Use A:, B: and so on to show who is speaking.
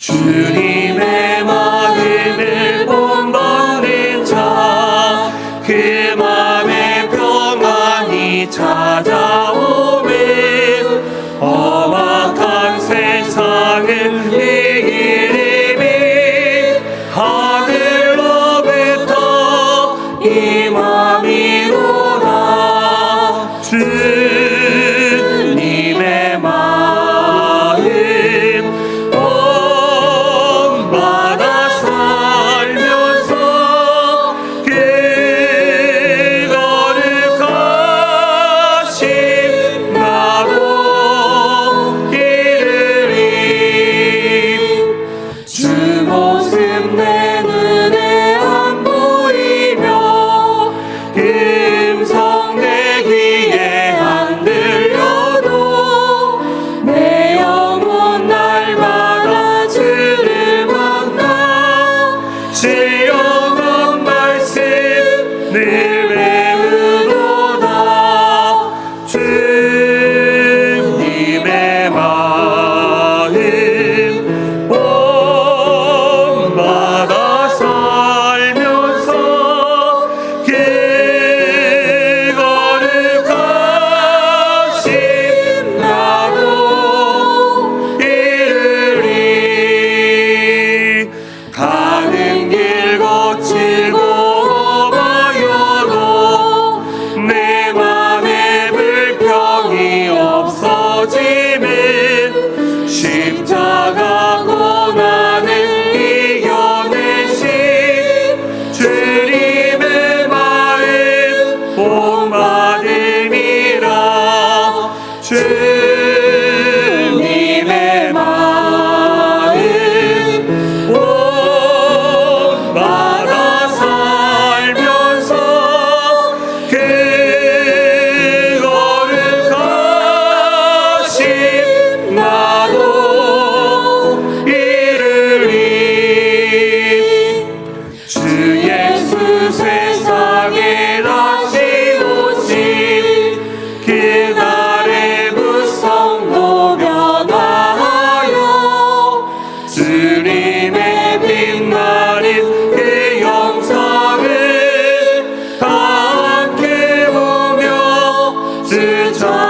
A: 주님의 마음을 본받는 자, 그 마음의 평안이 찾아오매 험악한 세상을 이기리니 하늘로부터 이 마음이로라 주 Dios 至终。